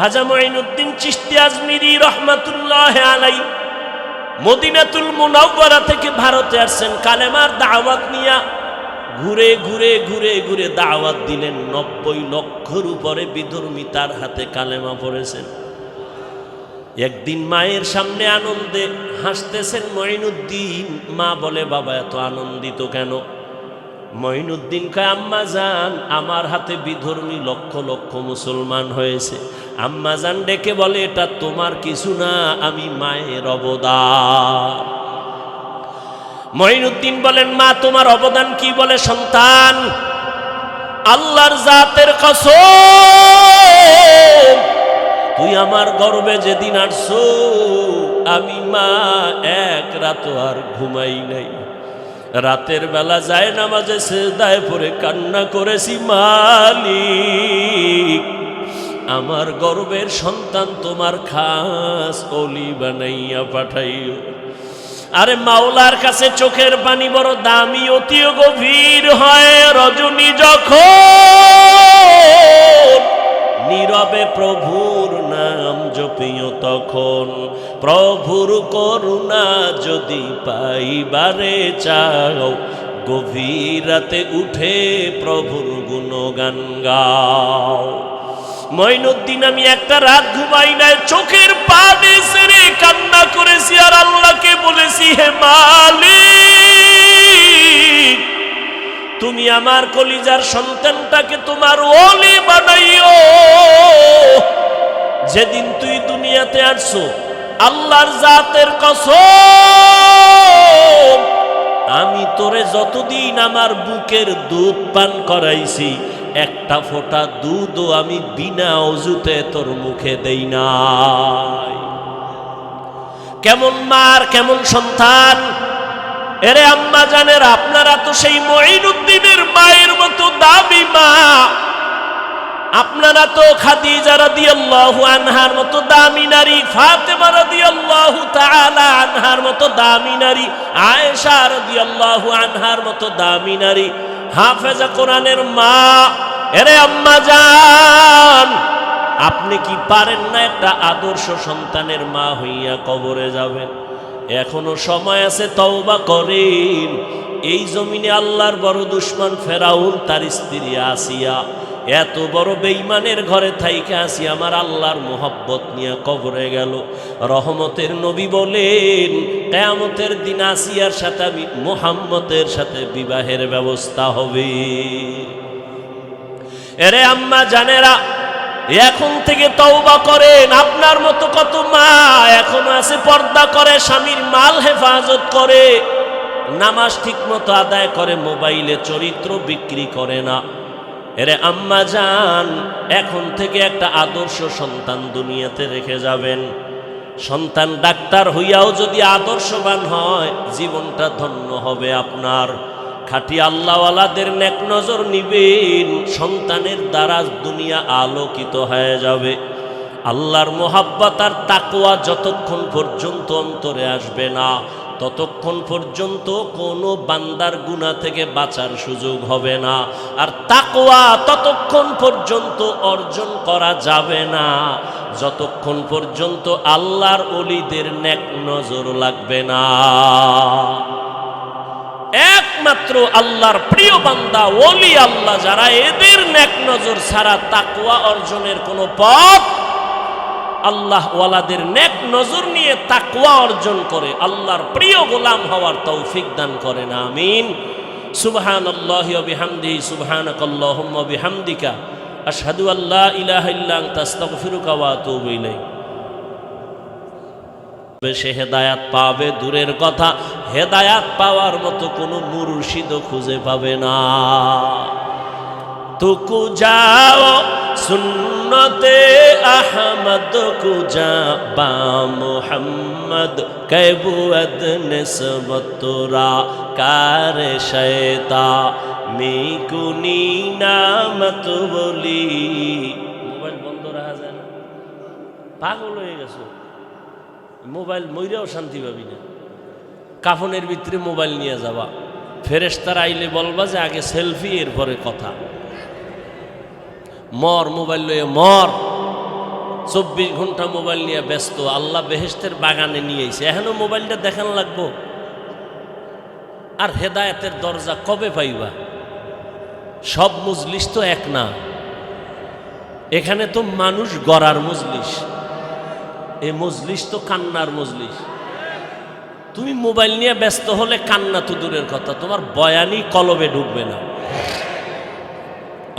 হাজা মঈনুদ্দিন চিশতি আজমিরি রহমাতুল্লাহ আলাই মদিনাতুল মুনাওয়ারা থেকে ভারতে আসছেন। কালেমার দাওয়াত নিয়া ঘুরে ঘুরে ঘুরে ঘুরে দাওয়াত দিলেন। নব্বই লক্ষর উপরে বিধর্মী তার হাতে কালেমা পড়েছেন। একদিন মায়ের সামনে আনন্দে হাসতেছেন মঈনুদ্দিন। মা বলে, বাবা, এত আনন্দিত কেন? মঈনুদ্দিন কয়, আম্মা যান আমার হাতে বিধর্মী লক্ষ লক্ষ মুসলমান হয়েছে। আম্মা যান ডেকে বলে, এটা তোমার কিছু না, আমি মায়ের অবদান। মঈনুদ্দিন বলেন, মা, তোমার অবদান কি বলে সন্তান? আল্লাহর জাতের কসম। তুই আমার গর্বে যেদিন আসছো, আমি মা, এক রাত আর ঘুমাই নাই। রাতের বেলা যায় নামাজে সেদায় পরে কান্না করেছি, মালিক, আমার গর্বের সন্তান তোমার খাস অলি বানাইয়া পাঠাইও। আরে মাওলার কাছে চোখের পানি বড় দামি, অতিও গভীর হয় রজনী যখন। নীরবে প্রভুর নাম জপিও তখন। প্রভুর করুণা যদি পাইবারে চাও গভীর রাতে উঠে প্রভুর গুণগান গাও। মঈনুদ্দিন, আমি একটা রাত ঘুমাই নাই, চোখের পানি সেরে কান্না করেছি আর আল্লাহকে বলেছি, হে মালিক তুমি আমার কলিজার সন্তানটাকে তোমার ওলি বানাইও। যেদিন তুই দুনিয়াতে আসছো, আল্লাহর জাতের কসম, আমি তোরে যতদিন আমার বুকের দুধ পান করাইছি, একটা ফোঁটা দুধও আমি বিনা অজুতে তোর মুখে দেই নাই। কেমন মার, কেমন সন্তান এরে আম্মা জানের, আপনারা তো সেই মঈনুদ্দিনের মায়ের মতো দামি মা। আপনারা তো খাদিজা রাদিয়াল্লাহু আনহার মতো দামি নারী, ফাতেমা রাদিয়াল্লাহু তাআলা আনহার মতো দামি নারী, আয়েশা রাদিয়াল্লাহু আনহার মতো দামি নারী। হাফেজা কোরআনের মা, এরে আম্মা জান, আপনি কি পারেন না একটা আদর্শ সন্তানের মা হইয়া কবরে যাবেন? এখনও সময় আছে তওবা করেন। এই জমিনে আল্লাহর বড় দুশ্মন ফেরাউন, তার স্ত্রী আসিয়া, এত বড় বেইমানের ঘরে থাইকে আসি আমার আল্লাহর মোহব্বত নিয়ে কবরে গেল। রহমতের নবী বলেন, কেয়ামতের দিন আসিয়ার সাথে আমি মোহাম্মতের সাথে বিবাহের ব্যবস্থা হবে। এরে আম্মা জানেরা এখন থেকে তওবা করেন, আপনার মতো কত মা এখন আছে, পর্দা করে, স্বামীর মাল হেফাজত করে, নামাজ ঠিক মতো আদায় করে, মোবাইলে চরিত্র বিক্রি করে না। এরে আম্মা যান এখন থেকে একটা আদর্শ সন্তান দুনিয়াতে রেখে যাবেন। সন্তান ডাক্তার হইয়াও যদি আদর্শবান হয়, জীবনটা ধন্য হবে আপনার। খাটি আল্লাহওয়ালাদের নেক নজর নিবেন, সন্তানের দ্বারা দুনিয়া আলোকিত হয়ে যাবে। আল্লাহর মোহাব্বত আর তাকোয়া যতক্ষণ পর্যন্ত অন্তরে আসবে না, ততক্ষণ পর্যন্ত কোনো বান্দার গুণা থেকে বাঁচার সুযোগ হবে না। আর তাকোয়া ততক্ষণ পর্যন্ত অর্জন করা যাবে না, যতক্ষণ পর্যন্ত আল্লাহর অলিদের নেক নজর লাগবে না। একমাত্র আল্লাহর প্রিয় বান্দা, ওলি আল্লাহ, যারা এদের নেক নজর ছাড়া তাকুয়া অর্জনের কোনো পথ আল্লাহ ওয়ালাদের নেক নজর নিয়ে তাকুয়া অর্জন করে, আল্লাহর প্রিয় গোলাম হওয়ার তৌফিক দান করে না আমিন। সুবহান আল্লাহ বিহামদি সুবহানাক আল্লাহুম্মা বিহামদিকা, আশহাদু আল্লা ইলাহা ইল্লা আনতা, আস্তাগফিরুকা ওয়া আতুবু সে হেদায়াত পাবে। দূরের কথা, হেদায়াত পাওয়ার মতো কোনো মুরুষিদ খুঁজে পাবে না। তুকু যাও, সুন্নতে আহমদ, কু যা বা মোহাম্মদ কৈবুয়দ নিসবতরা কার শেতা শয়তা মিকুনি নামত বলি। মোবাইল বন্ধ রাখা যায় না। পাগল হয়ে গেছো। মোবাইল মইরাও শান্তি পাবি না। কাফনের ভিতরে মোবাইল নিয়ে যাবা। ফেরেস্তার আইলে বলবা যে, আগে সেলফি, এরপরে কথা। মর, মোবাইল লয়ে মর। চব্বিশ ঘণ্টা মোবাইল নিয়ে ব্যস্ত। আল্লাহ বেহেস্তের বাগানে নিয়ে এসে এখনও মোবাইলটা দেখান লাগবো। আর হেদায়েতের দরজা কবে পাইবা? সব মজলিস তো এক না। এখানে তো মানুষ গড়ার মজলিস। এ মজলিস তো কান্নার মজলিস। তুমি মোবাইল নিয়ে ব্যস্ত হলে কান্না তো দূরের কথা, তোমার বয়ানই কলবে ঢুকবে না।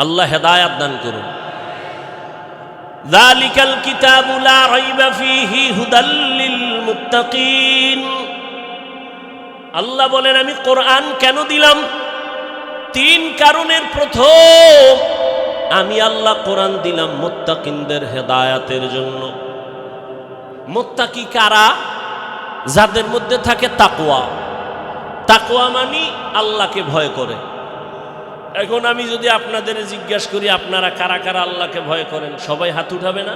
আল্লাহ হেদায়াত দান করুন। দালিকাল কিতাবুলা রাইবা ফিহি হুদাল্লিল মুত্তাকিন আল্লাহ বলেন, আমি কোরআন কেন দিলাম? তিন কারণের প্রথম, আমি আল্লাহ কোরআন দিলাম মুত্তাকিনদের হেদায়াতের জন্য। মোত্তাকি কারা? যাদের মধ্যে থাকে তাকুয়া তাকুয়া মানি আল্লাহকে ভয় করে। এখন আমি যদি আপনাদের জিজ্ঞাসা করি, আপনারা কারা কারা আল্লাহকে ভয় করেন? সবাই হাত উঠাবে না?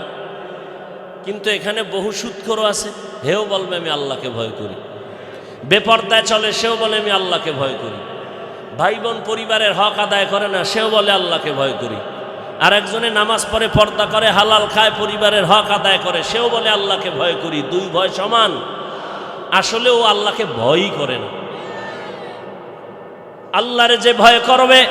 কিন্তু এখানে বহু সুৎকরও আছে। হেও বলবে, আমি আল্লাহকে ভয় করি। বেপর্দায় চলে, সেও বলে, আমি আল্লাহকে ভয় করি। ভাই বোন পরিবারের হক আদায় করে না, সেও বলে, আল্লাহকে ভয় করি। আর একজনে নামাজ পড়ে, পর্দা করে, হালাল খায়, পরিবারের হক আদায় করে, সেও বলে, আল্লাহকে ভয় করি, দুই ভয় সমান। আসলে ও আল্লাহকে ভয়ই করে না। আল্লাহরে যে ভয় করবে,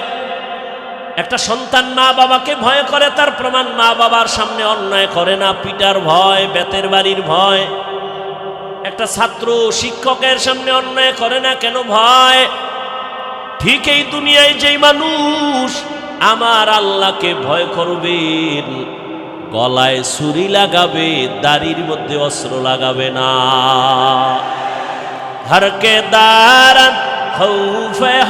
একটা সন্তান মা বাবাকে ভয় করে, তার প্রমাণ মা বাবার সামনে অন্যায় করে না। পিটার ভয়, বেতের বাড়ির ভয়। একটা ছাত্র শিক্ষকের সামনে অন্যায় করে না, কেন ভয়? ঠিক এই দুনিয়ায় যেই মানুষ আমার আল্লাহকে ভয় করবেন গলায় ছুরি লাগাবে, দাড়ির মধ্যে অস্ত্র লাগাবে না। হরকে দারান, খৌফে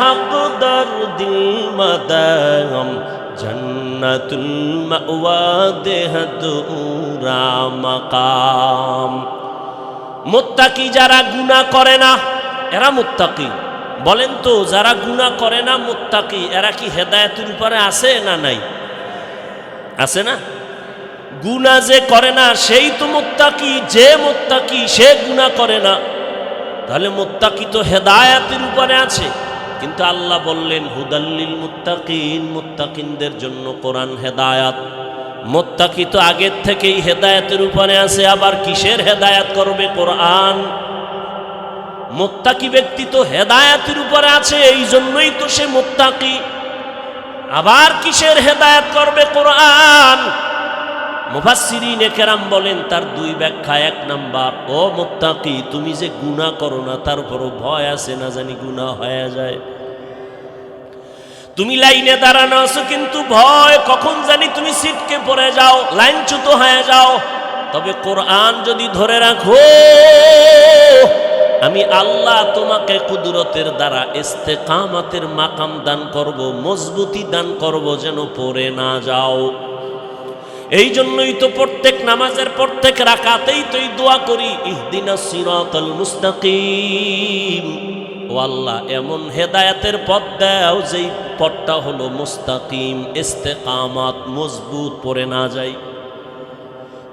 মুত্তাকি যারা গুনা করে না, এরা মুত্তাকি। বলেন তো, যারা গুনাহ করে না মোত্তাকি, এরা কি হেদায়তের উপরে আছে না নাই? আছে না? গুনাহ যে করে না, সেই তো মোত্তাকি, যে মোত্তাকি, সে গুনাহ করে না। তাহলে মোত্তাকি তো হেদায়াতের উপরে আছে। কিন্তু আল্লাহ বললেন হুদাল্লিল মুত্তাকিন মুত্তাকিনদের জন্য কোরআন হেদায়াত। মুত্তাকি তো আগের থেকেই হেদায়াতের উপরে আছে, আবার কিসের হেদায়াত করবে কোরআন? মুত্তাকি ব্যক্তি তো হেদায়াতের উপরে আছে, এই জন্যই তো সে মুত্তাকি। আবার কিসের হেদায়াত করবে কোরআন? মুফাসসিরিন কেরাম বলেন, তার দুই ব্যাখ্যা, এক নাম্বার, ও মুত্তাকি, তুমি যে গুনাহ করো না, তার উপরও ভয় আছে না জানি গুনাহ হয়ে যায়? তুমি লাইনে দাঁড়ানো আছো, কিন্তু ভয়, কখন জানি তুমি সিটকে পড়ে যাও, লাইনচ্যুত হয়ে যাও। তবে কোরআন যদি ধরে রাখো আমি আল্লাহ তোমাকে কুদরতের দ্বারা ইস্তেকামাতের মাকাম দান করব, মজবুতি দান করব যেন পড়ে না যাও। এই জন্যই তো প্রত্যেক নামাজের প্রত্যেক রাকাতেই তো দোয়া করি, ইহদিনা সিরাতাল মুস্তাকিম। ও আল্লাহ, এমন হেদায়াতের পথ দাও যেই পথটা হলো মুস্তাকিম, ইস্তেকামাত মজবুত পড়ে না যায়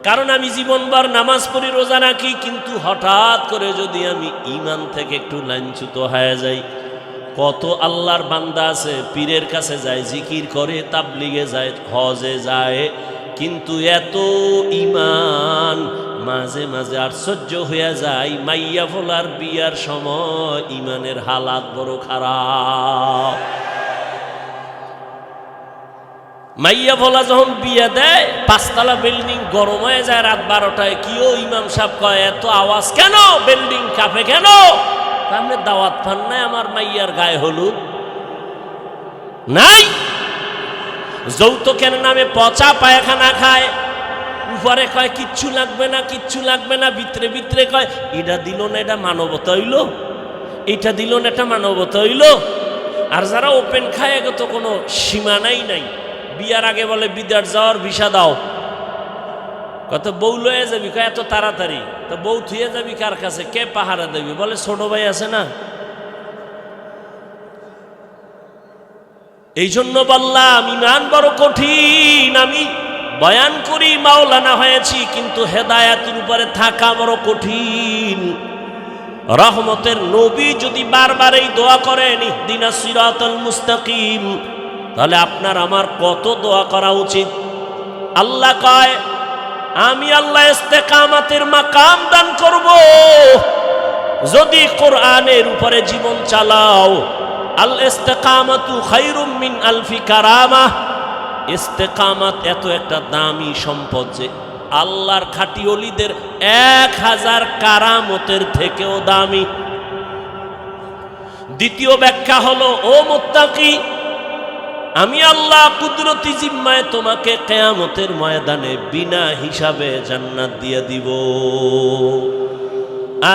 কারণ আমি জীবনবার নামাজ পড়ি, রোজা রাখি, কিন্তু হঠাৎ করে যদি আমি ইমান থেকে একটু লাঞ্ছিত হয়ে যাই, কত আল্লাহর বান্দা আছে, পীরের কাছে যায়, জিকির করে, তাবলিগে যায়, হজে যায়, কিন্তু এত ইমান মাঝে মাঝে আশ্চর্য হইয়া যায়, মাইয়া ফোলার বিয়ার সময় ইমানের হালাত বড় খারাপ। মাইয়া ফোলা যখন বিয়ে দেয়, পাঁচতলা বিল্ডিং গরম হয়ে যায় রাত বারোটায়, কিও ইমাম সাহেব কয়, এত আওয়াজ কেন? বিল্ডিং কাঁপে কেন? আপনি দাওয়াত ফান নাই, আমার মাইয়ার গায়ে হলুদ। নাই। যৌতুকের নামে পচা পায়খানা খায়। উপরে কয়, কিচ্ছু লাগবে না, কিচ্ছু লাগবে না। ভিতরে ভিতরে কয়, এটা দিল না, এটা মানবতা হইল। এটা দিল না, এটা মানবতা হইল। আর যারা ওপেন খায়, এগো তো কোনো সীমানাই নাই। বিয়ার আগে বলে, বিদার যাওয়ার ভিসা দাও। কত বউ লয়ে যাবি? এত তাড়াতাড়ি। তো বউ থুয়ে যাবি কার কাছে? কে পাহারা দেবি? বলে, ছোট ভাই আছে না? এই জন্য বললাম, ইমান বড় কঠিন। আমি বয়ান করি, মাওলানা হয়েছি, কিন্তু হেদায়াতের উপরে থাকা বড় কঠিন। রহমতের নবী যদি বারবার এই দোয়া করেন, ইহদিনা সিরাতাল মুস্তাকিম। তাহলে আপনার আমার কত দোয়া করা উচিত? আল্লাহ কয়, আমি আল্লাহ ইস্তেকামাতের মাকাম দান করব। যদি কোরআনের উপরে জীবন চালাও, আল ইস্তেকামাতু খায়রুম মিন আলফি কারামা। ইস্তেকামাত এত একটা দামি সম্পদ যে আল্লাহর খাটি অলিদের এক হাজার কারামতের থেকেও দামি। দ্বিতীয় ব্যাখ্যা হলো, ও মুত্তাকি আমি আল্লাহ কুদরতি জিম্মায় তোমাকে কেয়ামতের ময়দানে বিনা হিসাবে জান্নাত দিয়ে দিব।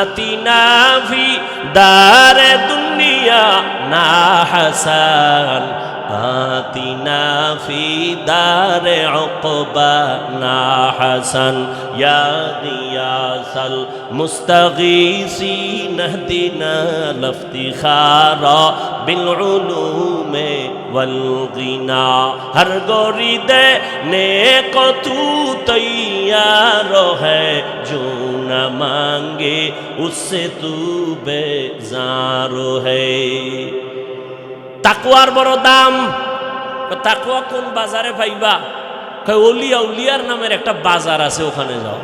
আতিনাভি দারে দুনিয়া না হাসান آتنا فی دار عقبانا حسن يا غياس المستغيثين اهدنا لافتخارا بالعلوم والغنا۔ ہر گوری دے نیک تو تیار ہے، جو نہ مانگے اس سے تو بیزار ہے۔ তাকুয়ার বড় দাম। তাকুয়া কোন বাজারে পাইবা? অলিয়া উলিয়ার নামের একটা বাজার আছে ওখানে যাও।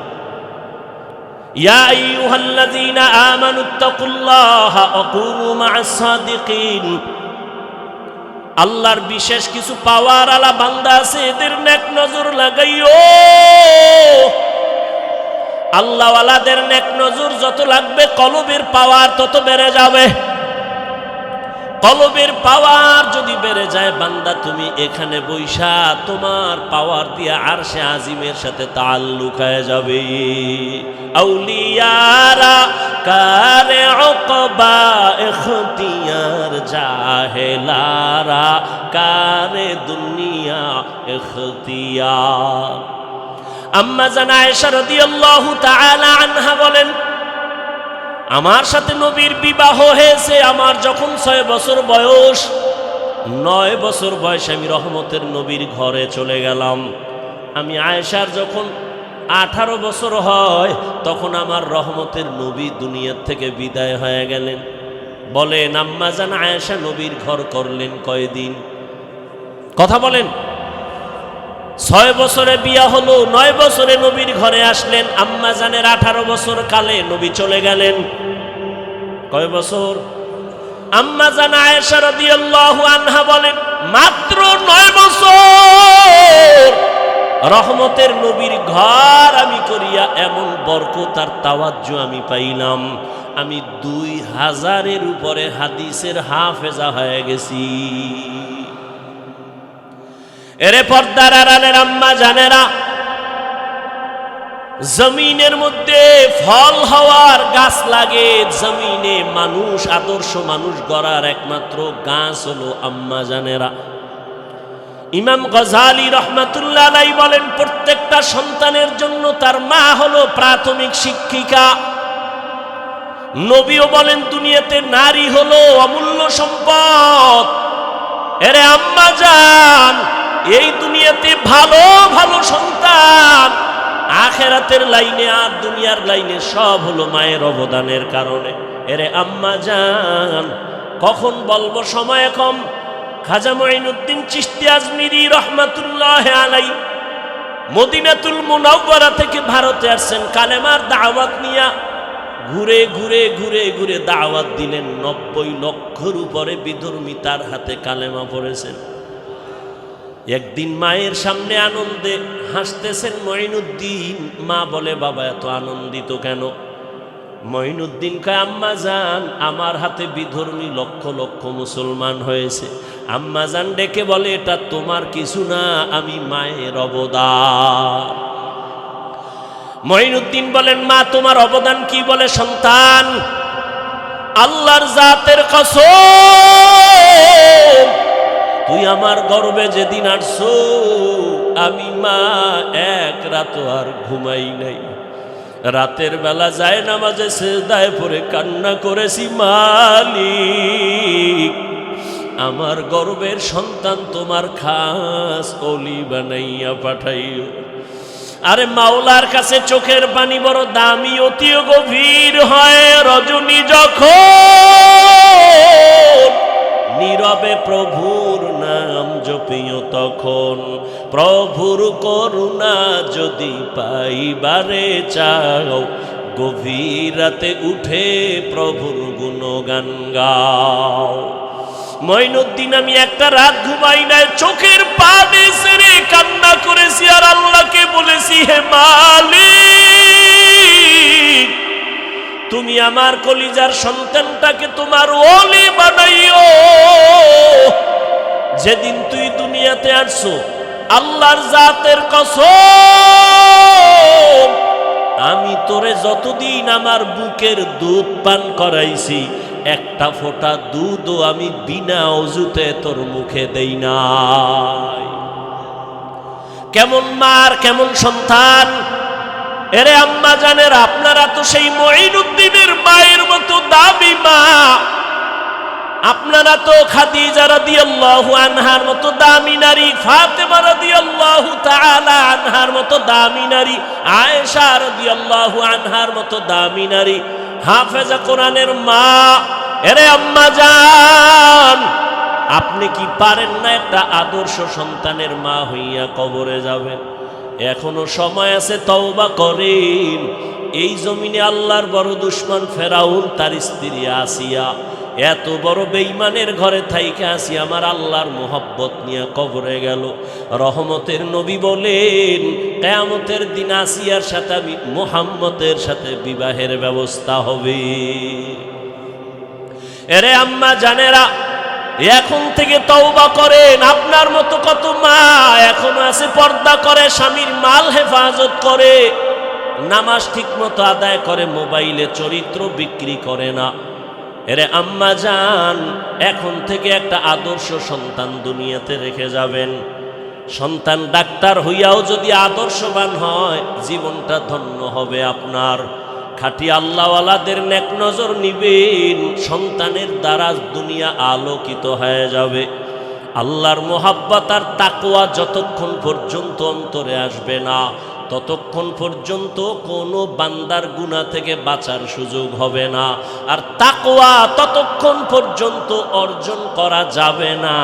আল্লাহর বিশেষ কিছু পাওয়ার আলা বান্দা আছে, এদের নেক নজর লাগাইও আল্লাহওয়ালাদের নেক নজর যত লাগবে, কলবের পাওয়ার তত বেড়ে যাবে। কলবের পাওয়ার যদি বেড়ে যায়, বান্দা তুমি এখানে বৈশা, তোমার পাওয়ার দিয়ে আর সে আজিমের সাথে তাল্লুক হয়ে যাবে। আউলিয়ারা কারে অকবা এখতিয়ার জাহেলারা কারে দুনিয়া এখতিয়ার আম্মা জানা আয়েশা রাদিয়াল্লাহু তাআলা আনহা বলেন আমার সাথে নবীর বিবাহ হয়েছে, আমার যখন ছয় বছর বয়স, নয় বছর বয়সে আমি রহমতের নবীর ঘরে চলে গেলাম। আমি আয়েশার যখন আঠারো বছর হয়, তখন আমার রহমতের নবী দুনিয়ার থেকে বিদায় হয়ে গেলেন। বলেন, আম্মা জান আয়েশা নবীর ঘর করলেন কয়দিন? কথা বলেন। ছয় বছরে বিয়া হলো, নয় বছরে নবীর ঘরে আসলেন। আম্মা জানের আঠারো বছর কালে নবী চলে গেলেন। কয় বছর? আম্মা জান আয়েশা রাদিয়াল্লাহু আনহা বলেন, মাত্র নয় বছর রহমতের নবীর ঘর আমি করিয়া এমন বরকত আর তাওয়াজ্জ আমি পাইলাম। আমি দুই হাজারের উপরে হাদিসের হাফেজা হয়ে গেছি। এরে পর্দার আড়ালের আম্মা জানেরা, জমিনের মধ্যে ফল হওয়ার গাছ লাগে, জমিনে মানুষ, আদর্শ মানুষ গড়ার একমাত্র গাছ হলো আম্মা জানেরা। ইমাম গজালি রহমাতুল্লাহ বলেন, প্রত্যেকটা সন্তানের জন্য তার মা হলো প্রাথমিক শিক্ষিকা। নবীও বলেন, দুনিয়াতে নারী হলো অমূল্য সম্পদ। এরে আম্মা যান এই দুনিয়াতে ভালো ভালো সন্তান। আখেরাতের লাইনে আর দুনিয়ার লাইনে সব হলো মায়ের অবদানের কারণে। এরে আম্মা যান কখন বলব সময় কম? খাজা মঈনুদ্দিন চিশতি আজমিরি রহমাতুল্লাহ আলাই মদিনাতুল মুনাওয়ারা থেকে ভারতে আসছেন, কালেমার দাওয়াত নিয়া ঘুরে ঘুরে ঘুরে ঘুরে দাওয়াত দিলেন। নব্বই লক্ষর উপরে বিধর্মিতার হাতে কালেমা পড়েছেন। একদিন মায়ের সামনে আনন্দে হাসতেছেন মঈনুদ্দিন। মা বলে, বাবা, এত আনন্দিত কেন? মঈনুদ্দিন কয়, আম্মা যান, আমার হাতে বিধর্মী লক্ষ লক্ষ মুসলমান হয়েছে। আম্মা যান ডেকে বলে, এটা তোমার কিছু না, আমি মায়ের অবদান। মঈনুদ্দিন বলেন, মা, তোমার অবদান কি বলে, সন্তান? আল্লাহর জাতের কসম তুই আমার গর্বে যেদিন আসছো, আমি মা এক রাত আর ঘুমাই নাই। রাতের বেলা যায় নামাজে সেজদায় পরে কান্না করেছি, মালিক, আমার গর্বের সন্তান তোমার খাস অলি বানাইয়া পাঠাইও। আরে মাওলার কাছে চোখের পানি বড় দামি অতিও গভীর হয় রজনী যখন নীরবে প্রভুর নাম জপিও তখন। প্রভুর করুণা যদি পাইবারে চাও, গভীর রাতে উঠে প্রভুর গুণগান গাও। মঈনুদ্দিন, আমি একটা রাত ঘুমাই নাই, চোখের পানি সেরে কান্না করেছি আর আল্লাহকে বলেছি, হে মালিক তুমি আমার কলিজার সন্তানটাকে তোমার ওলি বানাইও। যেদিন তুই দুনিয়াতে আসছো আল্লাহর জাতের কসম, আমি তোরে যতদিন আমার বুকের দুধ পান করাইছি, একটা ফোঁটা দুধও আমি বিনা অজুতে তোর মুখে দেই নাই। কেমন মার, কেমন সন্তান এরে আম্মা জানের, আপনারা তো সেই মঈনুদ্দিনের মায়ের মতো দামি মা। আপনারা তো খাদিজা রাদিয়াল্লাহু আনহার মতো দামি নারী, ফাতেমা রাদিয়াল্লাহু তাআলা আনহার মতো দামি নারী, আয়েশা রাদিয়াল্লাহু আনহার মতো দামি নারী। হাফেজা কোরআনের মা, এরে আম্মা জান, আপনি কি পারেন না একটা আদর্শ সন্তানের মা হইয়া কবরে যাবেন? এখনও সময় আছে তওবা করেন। এই জমিনে আল্লাহর বড় দুশ্মন ফেরাউন, তার স্ত্রী আসিয়া, এত বড় বেইমানের ঘরে থাইকে আসি আমার আল্লাহর মোহব্বত নিয়ে কবরে গেল। রহমতের নবী বলেন, কেয়ামতের দিন আসিয়ার সাথে আমি মোহাম্মতের সাথে বিবাহের ব্যবস্থা হবে। এরে আম্মা জানেরা এখন থেকে তওবা করেন। আপনার মতো কত মা এখন আছে, পর্দা করে, স্বামীর মাল হেফাজত করে। নামাজ ঠিক মতো আদায় করে, মোবাইলে চরিত্র বিক্রি করে না। এরে আম্মা যান এখন থেকে একটা আদর্শ সন্তান দুনিয়াতে রেখে যাবেন। সন্তান ডাক্তার হইয়াও যদি আদর্শবান হয়, জীবনটা ধন্য হবে আপনার। খাটি আল্লাহওয়ালাদের নেক নজর নিবেন, সন্তানের দ্বারা দুনিয়া আলোকিত হয়ে যাবে। আল্লাহর মোহাব্বত আর তাকোয়া যতক্ষণ পর্যন্ত অন্তরে আসবে না, ততক্ষণ পর্যন্ত কোনো বান্দার গুণা থেকে বাঁচার সুযোগ হবে না। আর তাকোয়া ততক্ষণ পর্যন্ত অর্জন করা যাবে না,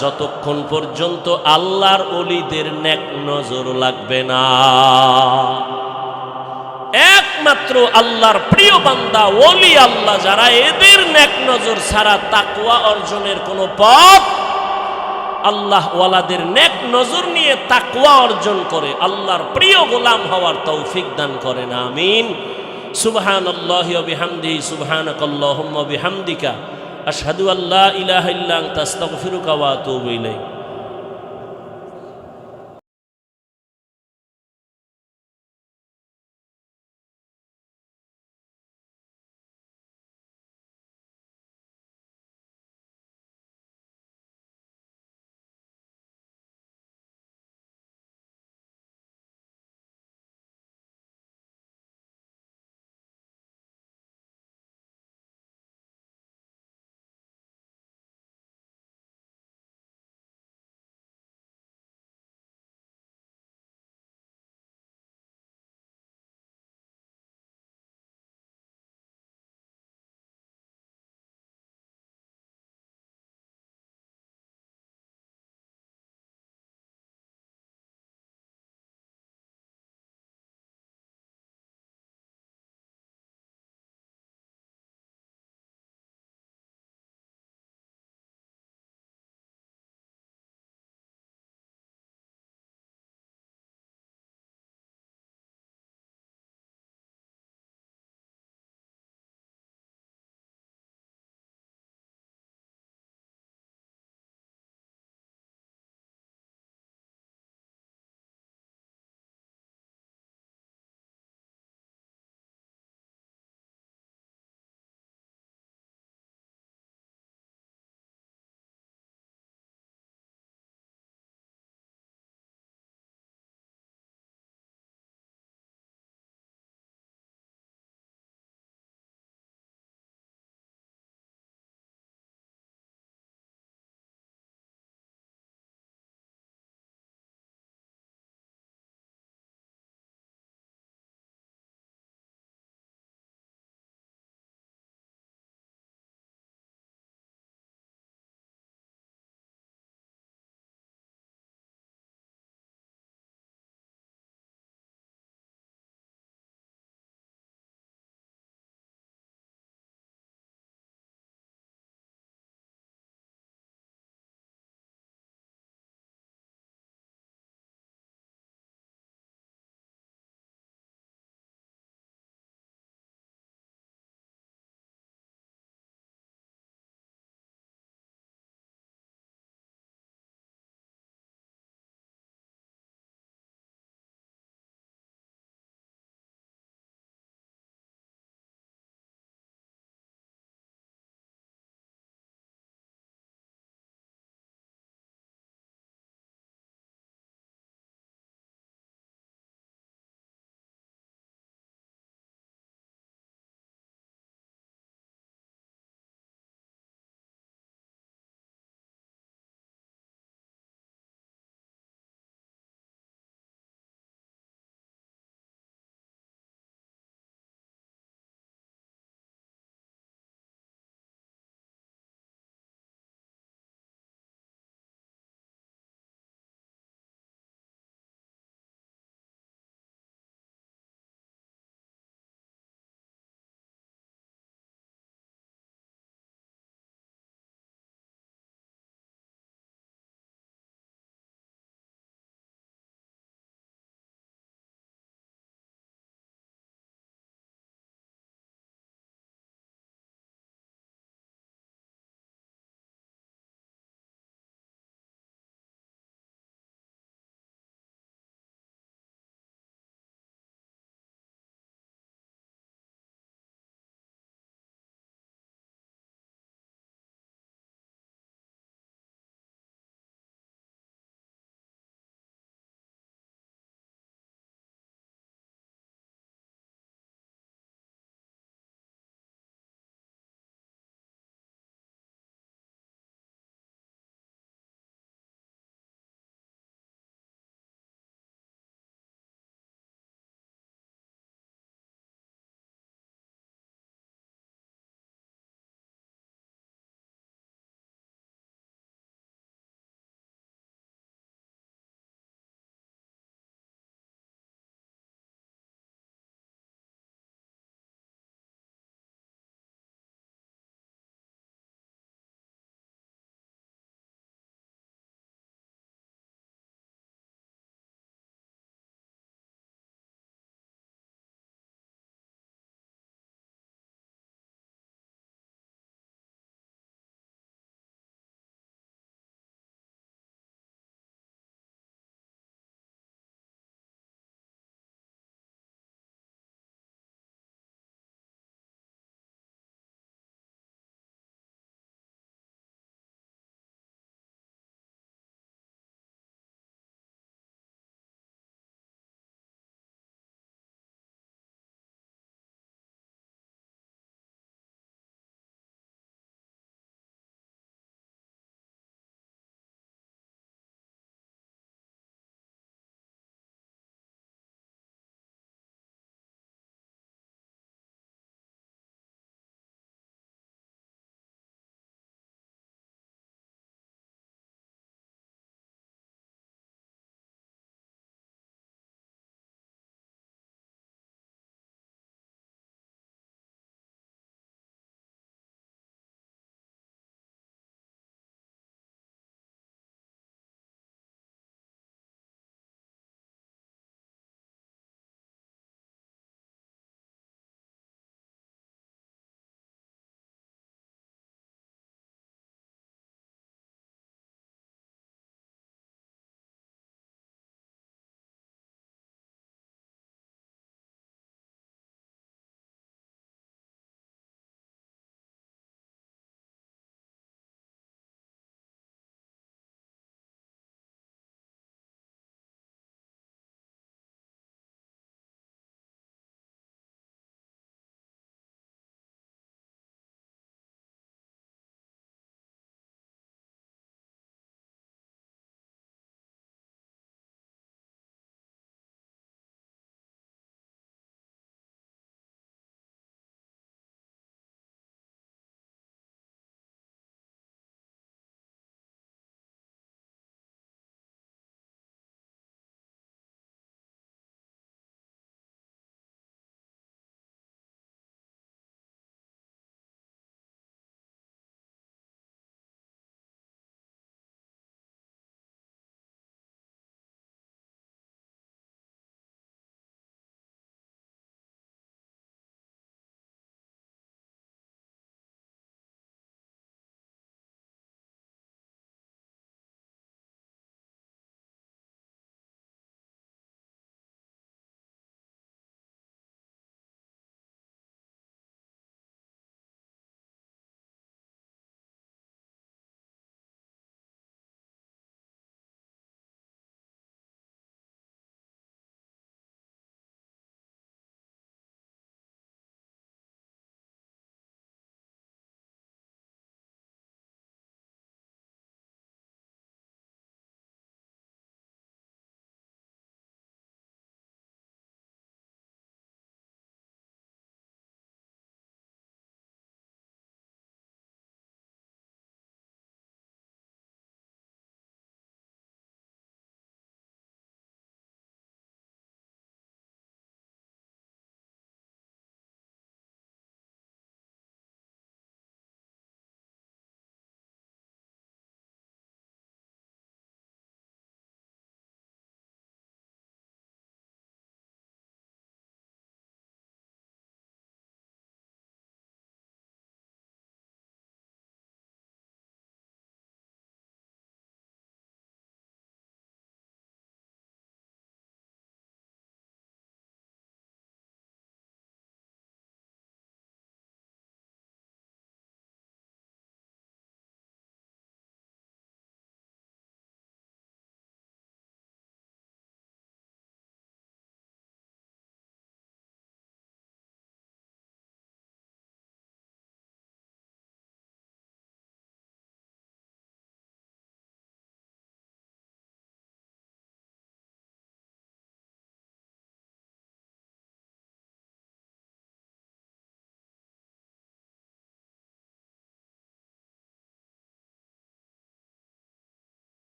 যতক্ষণ পর্যন্ত আল্লাহর অলিদের নেক নজর লাগবে না। একমাত্র আল্লাহর প্রিয় বান্দা, ওলি আল্লাহ, যারা এদের নেক নজর ছাড়া তাকুয়া অর্জনের কোনো পথ আল্লাহ ওয়ালাদের নেক নজর নিয়ে তাকুয়া অর্জন করে, আল্লাহর প্রিয় গোলাম হওয়ার তৌফিক দান করেন, আমিন। সুবহান আল্লাহ বিহামদি সুবহানাক আল্লাহুম্মা বিহামদিকা, আশহাদু আল্লা ইলাহা ইল্লা আনতা, আস্তাগফিরুকা ওয়া আতুবু ইলাইক।